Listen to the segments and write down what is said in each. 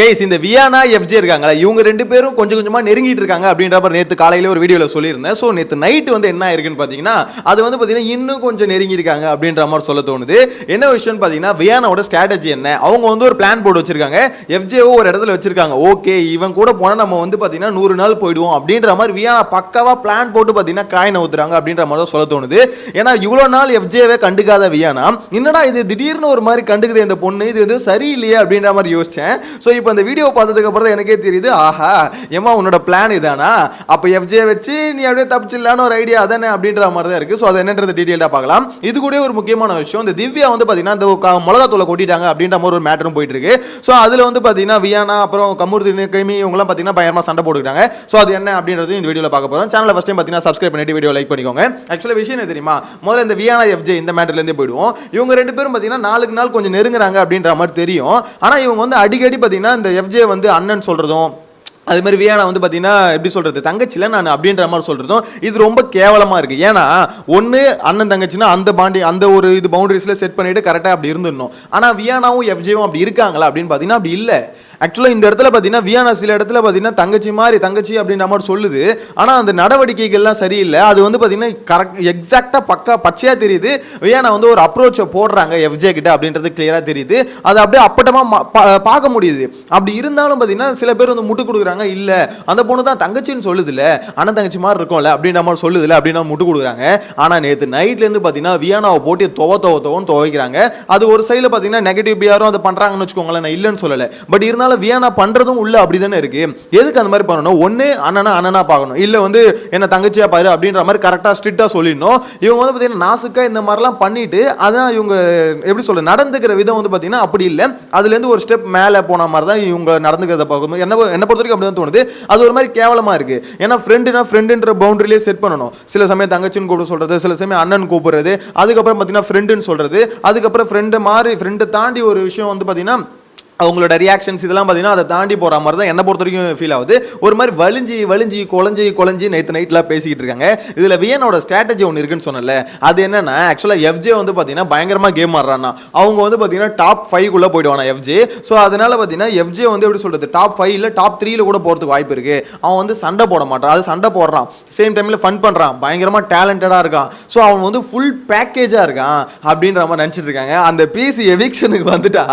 Case இந்த Viana FJ இருக்காங்களா இவங்க ரெண்டு பேரும் கொஞ்சம் கொஞ்சமாக நெருங்கிட்டு இருக்காங்க அப்படின்ற மாதிரி நேற்று காலையில ஒரு வீடியோவில் சொல்லியிருந்தேன். ஸோ நேற்று நைட்டு வந்து என்ன ஆயிருக்குன்னு பார்த்தீங்கன்னா அது வந்து பார்த்தீங்கன்னா இன்னும் கொஞ்சம் நெருங்கி இருக்காங்க அப்படின்ற மாதிரி சொல்ல தோணுது. என்ன விஷயம்னு பார்த்தீங்கன்னா வியானாவோட ஸ்ட்ராட்டஜி என்ன? அவங்க வந்து ஒரு பிளான் போட்டு வச்சிருக்காங்க. எஃப்ஜேஓ ஒரு இடத்துல வச்சிருக்காங்க. ஓகே இவன் கூட போனால் நம்ம வந்து பார்த்தீங்கன்னா நூறு நாள் போயிடுவோம் அப்படின்ற மாதிரி வியானா பக்காவாக பிளான் போட்டு பார்த்தீங்கன்னா காயினை ஊத்துறாங்க அப்படின்ற மாதிரி தான் சொல்ல தோணுது. ஏன்னா இவ்வளோ நாள் எஃப்ஜேவே கண்டுக்காத வியானா என்னடா இது திடீர்னு ஒரு மாதிரி கண்டுக்குது இந்த பொண்ணு? இது வந்து சரியில்லையே அப்படின்ற மாதிரி யோசிச்சேன். ஸோ இப்போ அந்த வீடியோ பார்த்ததுக்கு அப்புறம் தான் எனக்கே தெரியுது ஆஹா ஏமா உன்னோட பிளான் இதானா? அப்போ எஃப்ஜே வச்சு நீ அப்படியே தப்பிச்சிடலான்னு ஒரு ஐடியா அதானே அப்படின்ற மாதிரி தான் இருக்கு. ஸோ அது என்னன்றது டீட்டெயிலாக பார்க்கலாம். இது கூட ஒரு முக்கியமான விஷயம். இந்த திவ்யா வந்து பார்த்தீங்கன்னா இந்த மிளகாத்தூளை கொட்டிட்டாங்க அப்படின்ற மாதிரி ஒரு மேட்டரும் போயிட்டு இருக்கு ஸோ அதில் வந்து பார்த்தீங்கன்னா வியானா அப்புறம் கமுர்தி கைமி இவங்கலாம் பார்த்தீங்கன்னா பயங்கரமாக சண்டை போட்டுக்கிட்டாங்க. ஸோ அது என்ன அப்படின்றது இந்த வீடியோவில் பார்க்க போகிறோம் சேனலை ஃபஸ்ட் டைம் பார்த்தீங்கன்னா சப்ஸ்கிரைப் பண்ணிட்டு வீடியோ லைக் பண்ணிக்கோங்க. ஆக்சுவலாக விஷயம் என்ன தெரியுமா? முதல்ல இந்த வியானா எஃப்ஜே இந்த மேட்டர்லேருந்து போயிடுவோம். இவங்க ரெண்டு பேரும் பார்த்தீங்கன்னா நாளுக்கு நாள் கொஞ்சம் நெருங்குறாங்க அப்படின்ற மாதிரி தெரியும். ஆனால் இவங்க வந்து அடிக்கடி பார்த்தீங்கன்னா இந்த எஃப்ஜே வந்து அண்ணன் சொல்கிறதும் அது மாதிரி வியானா வந்து பார்த்தீங்கன்னா எப்படி சொல்கிறது தங்கச்சியில் நான் அப்படின்ற மாதிரி சொல்கிறதும் இது ரொம்ப கேவலமாக இருக்குது ஏன்னா ஒன்று அண்ணன் தங்கச்சின்னா அந்த பாண்டி அந்த ஒரு இது பவுண்டரிஸில் செட் பண்ணிட்டு கரெக்டாக அப்படி இருந்துடணும். ஆனால் வியானாவும் எஃப்ஜேவும் அப்படி இருக்காங்களா அப்படின்னு பார்த்தீங்கன்னா அப்படி இல்லை. ஆக்சுவலாக இந்த இடத்துல பார்த்தீங்கன்னா வியானா சில இடத்துல பார்த்தீங்கன்னா தங்கச்சி மாதிரி தங்கச்சி அப்படின்ற மாதிரி சொல்லுது. ஆனால் அந்த நடவடிக்கைகள்லாம் சரியில்லை. அது வந்து பார்த்தீங்கன்னா கரெக்ட் எக்ஸாக்டாக பக்கா பச்சையாக தெரியுது. வியானா வந்து ஒரு அப்ரோச்சை போடுறாங்க எஃப்ஜே கிட்ட அப்படின்றது கிளியராக தெரியுது. அது அப்படியே அப்பட்டமாக பார்க்க முடியுது. அப்படி இருந்தாலும் பார்த்தீங்கன்னா சில பேர் வந்து முட்டு கொடுக்குறாங்க. இல்லை அந்த பொண்ணு தான் தங்கச்சின்னு சொல்லுதில்ல அண்ணன் தங்கச்சி மாதிரி இருக்கும்ல அப்படின்ற மாதிரி சொல்லுதில்ல அப்படின்னு முட்டு கொடுக்குறாங்க. ஆனால் நேற்று நைட்லேருந்து பார்த்தீங்கன்னா வியானாவை போட்டு துவ துவ துவன்னு துவைக்கிறாங்க. அது ஒரு சைடில் பார்த்தீங்கன்னா நெகட்டிவ் பிஆரும் அதை பண்ணுறாங்கன்னு வச்சுக்கோங்களேன் நான் இல்லைன்னு சொல்லலை. பட் இருந்தாலும் வியானா பண்ணுறதும் உள்ள அப்படி தானே இருக்குது எதுக்கு அந்த மாதிரி பண்ணணும்? ஒன்று அண்ணனா அண்ணனா பார்க்கணும். இல்லை வந்து என்ன தங்கச்சியாக பாரு அப்படின்ற மாதிரி கரெக்டாக ஸ்ட்ரிக்டாக சொல்லிடணும். இவங்க வந்து பார்த்தீங்கன்னா நாசுக்கா இந்த மாதிரிலாம் பண்ணிட்டு அதான் இவங்க எப்படி சொல்ல நடந்துக்கிற விதம் வந்து பார்த்தீங்கன்னா அப்படி இல்லை. அதுலேருந்து ஒரு ஸ்டெப் மேலே போன மாதிரி தான் இவங்க நடந்துக்கிறத பார்க்கணும். என்ன என்ன பொறுத்த வரைக்கும் அப்படி தான் தோணுது. அது ஒரு மாதிரி கேவலமாக இருக்கு. ஏன்னா ஃப்ரெண்டுனா ஃப்ரெண்டுன்ற பவுண்டரிலேயே செட் பண்ணணும். சில சமயம் தங்கச்சின்னு கூட சொல்றது சில சமயம் அண்ணன் கூப்பிடுறது அதுக்கப்புறம் பார்த்தீங்கன்னா ஃப்ரெண்டுன்னு சொல்றது அதுக்கப்புறம் ஃப்ரெண்டு மாதிரி ஃப்ரெண்டை தாண்டி ஒரு விஷயம் வந்து பார்த்தீங்கன்னா அவங்களோட ரியாக்ஷன்ஸ் இதெல்லாம் பார்த்தீங்கன்னா அதை தாண்டி போகிற மாதிரி தான் என்ன பொறுத்த வரைக்கும் ஃபீல் ஆகுது. ஒரு மாதிரி வலிஞ்சி வலிஞ்சி குழஞ்சி குழஞ்சி நேற்று நைட்லாம் பேசிக்கிட்டு இருக்காங்க. இதில் வியனோட ஸ்ட்ராட்டஜி ஒன்று இருக்குன்னு சொன்னல அது என்னன்னா ஆக்சுவலாக எஃப்ஜே வந்து பார்த்தீங்கன்னா பயங்கரமாக கேம் ஆடுறான்னா. அவங்க வந்து பார்த்தீங்கன்னா டாப் ஃபைவ்க்குள்ளே போயிடுவானா எஃப்ஜே ஸோ அதனால பார்த்தீங்கன்னா எஃப்ஜே வந்து எப்படி சொல்கிறது டாப் ஃபைவ் இல்லை டாப் த்ரீல கூட போகிறதுக்கு வாய்ப்பு இருக்குது அவன் வந்து சண்டை போட மாட்டான். அது சண்டை போடுறான். சேம் டைமில் ஃபன் பண்ணுறான் பயங்கரமாக டேலண்டடாக இருக்கான். ஸோ அவன் வந்து ஃபுல் பேக்கேஜாக இருக்கான் அப்படின்ற மாதிரி நினச்சிட்டு இருக்காங்க. அந்த பிசி எவிக்ஷனுக்கு வந்துட்டா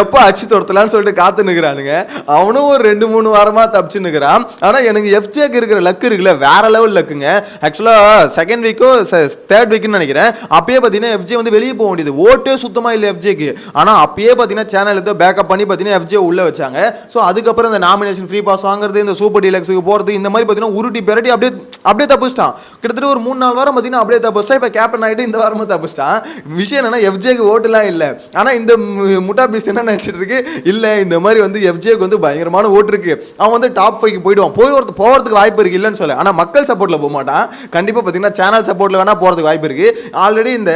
எப்போ அச்சு துரத்தலான்னு சொல்லிட்டு காத்து நிற்கிறானுங்க அவனும் ஒரு ரெண்டு மூணு வாரமாக தப்பிச்சு நிற்கிறான் ஆனால் எனக்கு எஃப்ஜேக்கு இருக்கிற லக்கு இருக்குல்ல வேற லெவல் லக்குங்க ஆக்சுவலாக செகண்ட் வீக்கோ தேர்ட் வீக்குன்னு நினைக்கிறேன். அப்பயே பார்த்தீங்கன்னா எஃப்ஜே வந்து வெளியே போக வேண்டியது. ஓட்டே சுத்தமாக இல்லை எஃப்ஜேக்கு ஆனால் அப்பயே பார்த்தீங்கன்னா சேனல் ஏதோ பேக்கப் பண்ணி பார்த்தீங்கன்னா எஃப்ஜே உள்ளே வச்சாங்க. ஸோ அதுக்கப்புறம் இந்த நாமினேஷன் ஃப்ரீ பாஸ் வாங்குறது இந்த சூப்பர் டீலக்ஸுக்கு போகிறது இந்த மாதிரி பார்த்தீங்கன்னா உருட்டி பெரட்டி அப்படியே அப்படியே தப்பிச்சிட்டான். கிட்டத்தட்ட ஒரு மூணு நாலு வாரம் பார்த்தீங்கன்னா அப்படியே தப்பிச்சிட்டா இப்போ கேப்டன் ஆகிட்டு இந்த வாரமும் தப்பிச்சிட்டான். விஷயம் என்னன்னா எஃப்ஜேக்கு ஓட்டுலாம் இல்லை. ஆனால் இந்த முட்டா பீஸ் என்ன நினச்சிட்டு இருக்கு? இல்லை இந்த மாதிரி வந்து எஃப்ஜேக்கு வந்து பயங்கரமான ஓட்டு இருக்கு. அவன் வந்து டாப் ஃபைவ்க்கு போயிடுவான். போய் ஒருத்த போகிறதுக்கு வாய்ப்பு இருக்கு இல்லைன்னு சொல்ல. ஆனால் மக்கள் சப்போர்ட்டில் போக மாட்டான். கண்டிப்பாக பார்த்தீங்கன்னா சேனல் சப்போர்ட்டில் வேணால் போகிறதுக்கு வாய்ப்பு இருக்கு. ஆல்ரெடி இந்த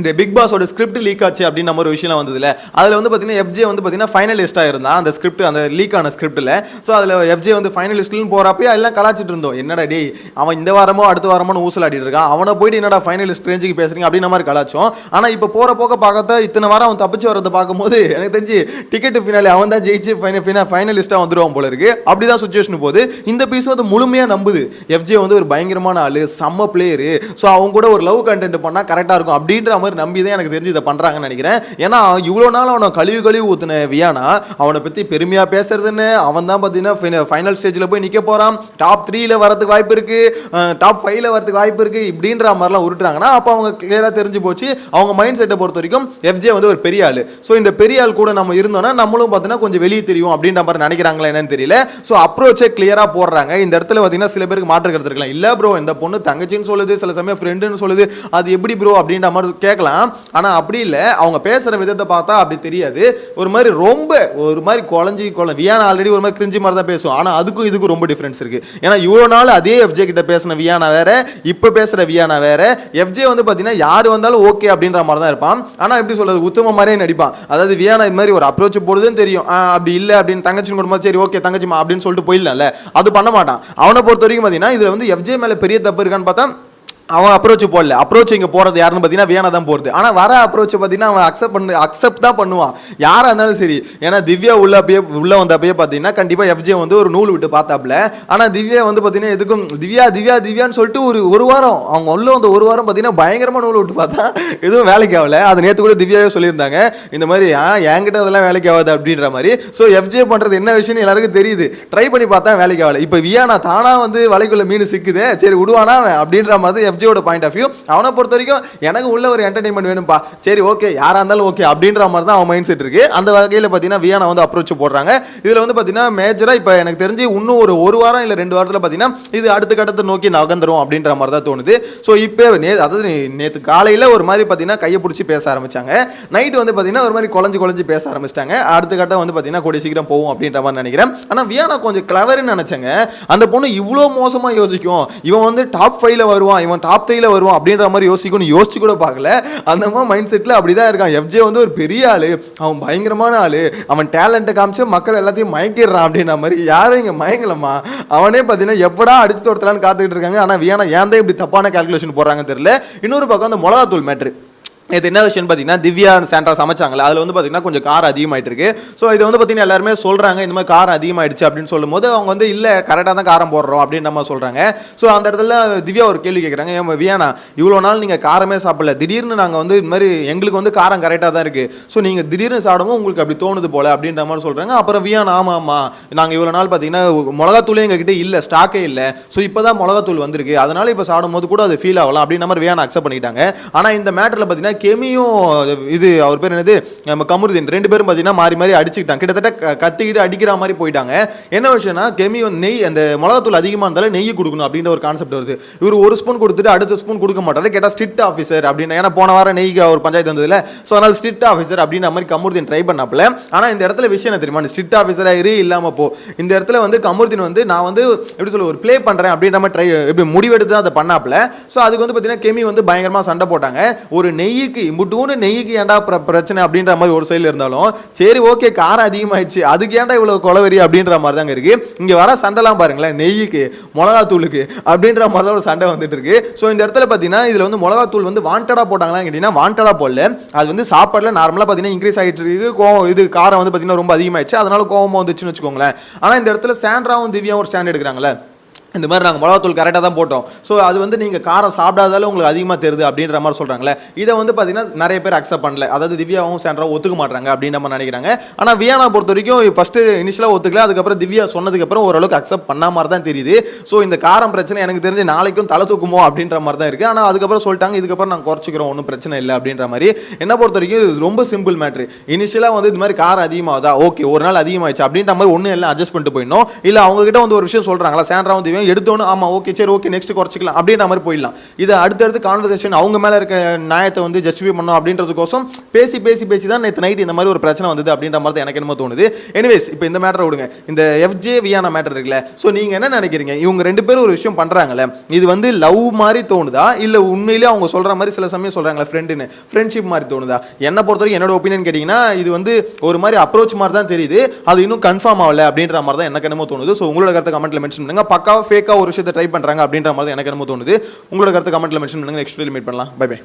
இந்த பிக் பாஸோட ஸ்கிரிப்ட் லீக் ஆச்சு அப்படின்னு நம்ம ஒரு விஷயம் வந்ததுல. அதில் வந்து பார்த்தீங்கன்னா எஃப்ஜே வந்து பார்த்தீங்கன்னா ஃபைனலிஸ்ட்டாக இருந்தான் அந்த ஸ்கிரிப்ட் அந்த லீக் ஆன ஸ்கிரிப்ட்டில் ஸோ அதில் எஃப்ஜே வந்து ஃபைனலிஸ்ட்னு போகிறப்பயே எல்லாம் கலாச்சிட்டு இருந்தோம். என்னடா டே அவன் இந்த வாரமோ அடுத்த வாரமோ ஊசலாடிட்டு இருக்கான். அவனை போயிட்டு என்னடா ஃபைனலிஸ்ட் ரேஞ்சுக்கு பேசுறீங்க அப்படின்ற மாதிரி கலாச்சோம். ஆனால் இப்போ போகிற போக பார்க்க இத்தனை வாரம் அவன் தப்பிச்சு வரதை பார்க்கும்போது எனக்கு தெரிஞ்சு டிக்கெட் ஃபினாலே அவன் தான் ஜெயிச்சு ஃபைனலிஸ்ட்டாக வந்துடுவான் போல இருக்கு. அப்படி தான் சுச்சுவேஷன் போகுது. இந்த பீஸ் வந்து முழுமையாக நம்புது. எஃப்ஜே வந்து ஒரு பயங்கரமான ஆளு செம்ம பிளேயரு ஸோ அவங்க கூட ஒரு லவ் கண்டென்ட் பண்ணால் கரெக்டாக இருக்கும் அப்படின்ற மாதிரி நம்பி தான் எனக்கு தெரிஞ்சு இதை பண்ணுறாங்கன்னு நினைக்கிறேன். ஏன்னா இவ்வளோ நாள் அவனை கழுவி கழுவி ஊற்றின வியானா அவனை பற்றி பெருமையாக பேசுறதுன்னு அவன் தான் பார்த்தீங்கன்னா ஃபைனல் ஸ்டேஜில் போய் நிற்க போகிறான் டாப் த்ரீயில் வரதுக்கு வாய்ப்பு இருக்குது டாப் ஃபைவ்ல வரதுக்கு வாய்ப்பு இருக்குது இப்படின்ற மாதிரிலாம் உருட்டுறாங்கன்னா அப்போ அவங்க கிளியராக தெரிஞ்சு போச்சு. அவங்க மைண்ட் செட்டை பொறுத்த வரைக்கும் எஃப்ஜே வந்து ஒரு பெரிய ஆள். ஸோ இந்த பெரிய ஆள் கூட நம்ம இருந்தோம்னா நம்மளும் பார்த்தீங்கன்னா கொஞ்சம் வெளியே தெரியும் அப்படின்ற மாதிரி நினைக்கிறாங்களா என்னன்னு தெரியல. ஸோ அப்ரோச்சே கிளியராக போடுறாங்க. இந்த இடத்துல பார்த்தீங்கன்னா சில பேருக்கு மாற்று கருத்து இருக்கலாம். இல்லை ப்ரோ இந்த பொண்ணு தங்கச்சின்னு சொல்லுது சில சமயம் ஃப்ரெண்டுன்னு சொல்லுது. அது எப்படி ப்ரோ அப்படின்ற மாதிரி கேட்கலாம். ஆனால் அப்படி இல்லை. அவங்க பேசுகிற விதத்தை பார்த்தா அப்படி தெரியாது. ஒரு மாதிரி ரொம்ப ஒரு மாதிரி குழஞ்சி குழ வியானா ஆல்ரெடி ஒரு மாதிரி கிரிஞ்சி மாதிரி தான் பேசும். ஆனால் அதுக்கும் இதுக்கும் ரொம்ப டிஃப்ரென்ஸ் இருக்கு. ஏன்னா இவ்வளோ நாள் அதே எஃப்ஜே கிட்ட பேசின வியானா வேற இப்போ பேசுகிற வியானா வேற. எஃப்ஜே வந்து பார்த்தீங்கன்னா யார் வந்தாலும் ஓகே அப்படின்ற மாதிரி தான் இருப்பான். ஆனால் எப்படி சொல்கிறது உத்தம மாதிரியே நடிப்பான். அதாவது வியானா இது மாதிரி ஒரு அப்ரோச் போடுதுன்னு தெரியும். அப்படி இல்லை அப்படின்னு தங்கச்சின்னு கொடுமா சரி ஓகே தங்கச்சிமா அப்படின்னு சொல்லிட்டு போயிடலாம்ல. அது பண்ண மாட்டான். அவனை பொறுத்த வரைக்கும் பார்த்தீங்கன்னா இதில் வந்து எஃப்ஜே மேலே பெரிய தப்பு இருக்கான்னு பார்த்தா அவன் அப்ரோச் போடல. அப்ரோச் இங்கே போகிறது யாருன்னு பார்த்தீங்கன்னா வியானா தான் போகிறது ஆனால் வர அப்ரோச் பார்த்தீங்கன்னா அவன் அக்செப்ட் பண்ணு அக்செப்ட் தான் பண்ணுவான். யாராக இருந்தாலும் சரி. ஏன்னா திவ்யா உள்ள அப்பயே உள்ள வந்தப்பயே பார்த்தீங்கன்னா கண்டிப்பாக எஃப்ஜே வந்து ஒரு நூல் விட்டு பார்த்தாப்புல. ஆனால் திவ்யா வந்து பார்த்தீங்கன்னா எதுக்கும் திவ்யா திவ்யா திவ்யான்னு சொல்லிட்டு ஒரு ஒரு வாரம் அவங்க உள்ள வந்த ஒரு வாரம் பார்த்தீங்கன்னா பயங்கரமாக நூல் விட்டு பார்த்தா எதுவும் வேலைக்கு ஆகல. அது நேற்று கூட திவ்யாவே சொல்லியிருந்தாங்க. இந்த மாதிரி ஆ என்கிட்ட அதெல்லாம் வேலைக்கு ஆகாது அப்படின்ற மாதிரி. ஸோ எஃப்ஜே பண்ணுறது என்ன விஷயம்னு எல்லாருக்கும் தெரியுது. ட்ரை பண்ணி பார்த்தா வேலைக்கு ஆகல. இப்போ வியானா தானாக வந்து வலைக்குள்ள மீன் சிக்குதே. சரி விடுவானா அவன் அப்படின்ற மாதிரி எஃப்ஜியோட பாயிண்ட் ஆஃப் வியூ அவனை பொறுத்த வரைக்கும் எனக்கு உள்ள ஒரு என்டர்டைன்மெண்ட் வேணும்ப்பா சரி ஓகே யாராக இருந்தாலும் ஓகே அப்படின்ற மாதிரி தான் அவன் மைண்ட் செட் இருக்கு. அந்த வகையில் பார்த்தீங்கன்னா வியானா வந்து அப்ரோச் போடுறாங்க. இதில் வந்து பார்த்தீங்கன்னா மேஜராக இப்போ எனக்கு தெரிஞ்சு இன்னும் ஒரு ஒரு வாரம் இல்லை ரெண்டு வாரத்தில் பார்த்தீங்கன்னா இது அடுத்த கட்டத்தை நோக்கி நகர்ந்துரும் அப்படின்ற மாதிரி தான் தோணுது. ஸோ இப்போ நே அதாவது நேற்று காலையில் ஒரு மாதிரி பார்த்தீங்கன்னா கையை பிடிச்சி பேச ஆரம்பித்தாங்க நைட்டு வந்து பார்த்தீங்கன்னா ஒரு மாதிரி குழஞ்சு குழஞ்சு பேச ஆரம்பிச்சிட்டாங்க. அடுத்த கட்டம் வந்து பார்த்தீங்கன்னா கூடிய சீக்கிரம் போகும் அப்படின்ற மாதிரி நினைக்கிறேன். ஆனால் வியானா கொஞ்சம் கிளவர்னு நினச்சேங்க. அந்த பொண்ணு இவ்வளோ மோசமாக யோசிக்கும். இவன் வந்து டாப் ஃபைவ்ல வருவான். இவன் டாப் த்ரீல வருவான் அப்படின்ற மாதிரி யோசிக்கணும் யோசிச்சு கூட பார்க்கல. அந்த மாதிரி மைண்ட் செட்டில் அப்படி தான் இருக்கான். எஃப்ஜே வந்து ஒரு பெரிய ஆளு. அவன் பயங்கரமான ஆளு. அவன் டேலண்ட்டை காமிச்சு மக்கள் எல்லாத்தையும் மயக்கிடுறான் அப்படின்ற மாதிரி யாரும் இங்கே மயங்கலம்மா. அவனே பார்த்தீங்கன்னா எப்படா அடிச்சு தோர்த்தலான்னு காத்துக்கிட்டு இருக்காங்க. ஆனால் வியானா ஏன் தான் இப்படி தப்பான கால்குலேஷன் போடுறாங்கன்னு தெரியல. இன்னொரு பக்கம் அந்த மிளகாத்தூள் மேட்ரு இது என்ன விஷயம் பார்த்தீங்கன்னா திவ்யா சாண்ட்ரா சமைச்சாங்களே அதில் வந்து பார்த்தீங்கன்னா கொஞ்சம் கார் அதிகமாயிட்டு இருக்கு ஸோ இது வந்து பார்த்தீங்கன்னா எல்லாருமே சொல்கிறாங்க இந்த மாதிரி காரம் அதிகமாயிடுச்சு அப்படின்னு சொல்லும்போது அவங்க வந்து இல்லை கரெக்டாக தான் காரம் போடுறோம் அப்படின்னு நம்ம சொல்கிறாங்க ஸோ அந்த இடத்துல திவ்யா ஒரு கேள்வி கேட்குறாங்க ஏன் வியானா இவ்வளோ நாள் நீங்கள் காரமே சாப்பிடல. திடீர்னு நாங்கள் வந்து இந்த மாதிரி எங்களுக்கு வந்து காரம் கரெக்டாக தான் இருக்குது ஸோ நீங்கள் திடீர்னு சாப்பிடும்போது உங்களுக்கு அப்படி தோணுது போல அப்படின்ற மாதிரி சொல்கிறாங்க அப்புறம் வியானா ஆமாம் ஆமாம் நாங்கள் இவ்வளோ நாள் பார்த்தீங்கன்னா மிளகாத்தூளே எங்ககிட்ட இல்லை ஸ்டாக்கே இல்லை. ஸோ இப்போ தான் மிளகாத்தூள் வந்திருக்கு. அதனால் இப்போ சாப்பிடும்போது கூட அது ஃபீல் ஆகலாம் அப்படின்ற மாதிரி வியானா அக்செப்ட் பண்ணிட்டாங்க. ஆனால் இந்த மேட்டரில் பார்த்தீங்கன்னா கெமியும் இது அவர் பேர் என்னது? நம்ம கமருதீன். ரெண்டு பேரும் பார்த்தீங்கன்னா மாறி மாறி அடிச்சுக்கிட்டாங்க. கிட்டத்தட்ட கத்திக்கிட்டு அடிக்கிற மாதிரி போயிட்டாங்க. என்ன விஷயம்னா கெமி வந்து நெய் அந்த மிளகாத்தூள் அதிகமாக இருந்தாலும் நெய் கொடுக்கணும் அப்படின்ற ஒரு கான்செப்ட் வருது. இவர் ஒரு ஸ்பூன் கொடுத்துட்டு அடுத்த ஸ்பூன் கொடுக்க மாட்டாரு. கேட்டால் ஸ்ட்ரிக்ட் ஆஃபீஸர் அப்படின்னு ஏன்னா போன வாரம் நெய்க்கு ஒரு பஞ்சாயத்து வந்ததில்ல ஸோ அதனால் ஸ்ட்ரிக்ட் ஆஃபீஸர் அப்படின்ற மாதிரி கமருதீன் ட்ரை பண்ணாப்புல. ஆனால் இந்த இடத்துல விஷயம் என்ன தெரியுமா? ஸ்ட்ரிக்ட் ஆஃபீஸராக இரு இல்லாமல் போ. இந்த இடத்துல வந்து கமருதீன் வந்து நான் வந்து எப்படி சொல்ல ஒரு ப்ளே பண்ணுறேன் அப்படின்ற மாதிரி ட்ரை எப்படி முடிவெடுத்து தான் அதை பண்ணாப்புல. ஸோ அதுக்கு வந்து பார்த்தீங்கன்னா கெமி வந்து பயங்கரமாக சண்டை போட்டாங்க. ஒரு நெய் நெய்யுக்கு இம்புட்டூன்னு நெய்யுக்கு ஏன்டா பிர- பிரச்சனை அப்படின்ற மாதிரி ஒரு சைடில் இருந்தாலும் சரி ஓகே காரம் அதிகமாகிடுச்சு அதுக்கு ஏன்டா இவ்வளோ கொலவெறி அப்படின்ற மாதிரி தாங்க இருக்கு. இங்கே வர சண்டைலாம் பாருங்களேன் நெய்யுக்கு மிளகாத்தூளுக்கு அப்படின்ற மாதிரி தான் ஒரு சண்டை வந்துட்டு இருக்கு. ஸோ இந்த இடத்துல பார்த்தீங்கன்னா இதில் வந்து மிளகாத்தூள் வந்து வாண்டடாக போட்டாங்களான்னு கேட்டிங்கன்னா வாண்டடாக போடல. அது வந்து சாப்பாடில் நார்மலாக பார்த்தீங்கன்னா இன்க்ரீஸ் ஆகிட்டு இருக்கு. கோவம் இது காரம் வந்து பார்த்தீங்கன்னா ரொம்ப அதிகமாகிடுச்சு அதனால கோவமாக வந்துச்சுன்னு வச்சுக்கோங்களேன். ஆனால் இந்த இடத்துல சாண்ட்ராவும் திவ்யாவும் ஒரு ஸ்டாண்ட் எடுக்கிறாங்களே இந்த மாதிரி நாங்கள் மிளகாத்தூள் கரெக்டாக தான் போட்டோம். ஸோ அது வந்து நீங்கள் காரம் சாப்பிடாதாலும் உங்களுக்கு அதிகமாக தெரியுது அப்படின்ற மாதிரி சொல்கிறாங்களே இதை வந்து பார்த்தீங்கன்னா நிறைய பேர் அக்செப்ட் பண்ணல. அதாவது திவ்யாவும் சேண்டராவும் ஒத்துக்க மாட்டாங்க அப்படின்ற மாதிரி நினைக்கிறாங்க. ஆனால் வியானா பொறுத்த வரைக்கும் ஃபஸ்ட்டு இனிஷியலாக ஒத்துக்கல. அதுக்கப்புறம் திவ்யா சொன்னதுக்கப்புறம் ஓரளவுக்கு அக்செப்ட் பண்ண மாதிரி தான் தெரியுது. ஸோ இந்த காரம் பிரச்சனை எனக்கு தெரிஞ்சு நாளைக்கும் தலை தூக்குமோ அப்படின்ற மாதிரி தான் இருக்குது ஆனால் அதுக்கப்புறம் சொல்லிட்டாங்க இதுக்கப்புறம் நாங்கள் குறைச்சிக்கிறோம் ஒன்றும் பிரச்சனை இல்லை அப்படின்ற மாதிரி. என்ன பொறுத்த வரைக்கும் இது ரொம்ப சிம்பிள் மேட்ரு இனிஷியலாக வந்து இது மாதிரி காரம் அதிகமாகுதா? ஓகே ஒரு நாள் அதிகமாகிடுச்சு அப்படின்ற மாதிரி ஒன்றும் எல்லாம் அட்ஜஸ்ட் பண்ணிட்டு போயிடணும். இல்லை அவங்ககிட்ட வந்து ஒரு விஷயம் சொல்கிறாங்களா சேண்டராவும் திவ்யா எடுத்தோன்னு ஆமாம் ஓகே சரி ஓகே நெக்ஸ்ட் குறைச்சிக்கலாம் அப்படின்ற மாதிரி போயிடலாம். இதை அடுத்தடுத்து கான்வர்சேஷன் அவங்க மேலே இருக்க நியாயத்தை வந்து ஜஸ்டிஃபை பண்ணணும் அப்படின்றதுக்கோசம் பேசி பேசி பேசி தான் நேற்று நைட் இந்த மாதிரி ஒரு பிரச்சனை வந்தது அப்படின்ற மாதிரி தான் எனக்கு என்னமோ தோணுது. எனிவேஸ் இப்போ இந்த மேட்டரை விடுங்க. இந்த எஃப்ஜே வியான மேட்டர் இருக்குல்ல ஸோ நீங்கள் என்ன நினைக்கிறீங்க? இவங்க ரெண்டு பேரும் ஒரு விஷயம் பண்ணுறாங்களே இது வந்து லவ் மாதிரி தோணுதா? இல்லை உண்மையிலேயே அவங்க சொல்கிற மாதிரி சில சமயம் சொல்கிறாங்களே ஃப்ரெண்டுன்னு ஃப்ரெண்ட்ஷிப் மாதிரி தோணுதா? என்னை பொறுத்த வரைக்கும் என்னோட ஒப்பீனியன் கேட்டிங்கன்னா இது வந்து ஒரு மாதிரி அப்ரோச் மாதிரி தான் தெரியுது. அது இன்னும் கன்ஃபார்ம் ஆகலை அப்படின்ற மாதிரி தான் எனக்கு என்னமோ தோணுது. ஸோ உங்களோட கருத்தை கமெண்ட்டில் மென்ஷன் பண்ணுங்கள் பக்காவா ஃபேக்காக ஒரு விஷயத்தை ட்ரை பண்ணுறாங்க அப்படின்ற மாதிரி எனக்கு என்னமோ தோணுது. உங்களோட கருத்து கமெண்ட்டில் மென்ஷன் பண்ணுங்க. நெக்ஸ்ட் மீட் பண்ணலாம். Bye bye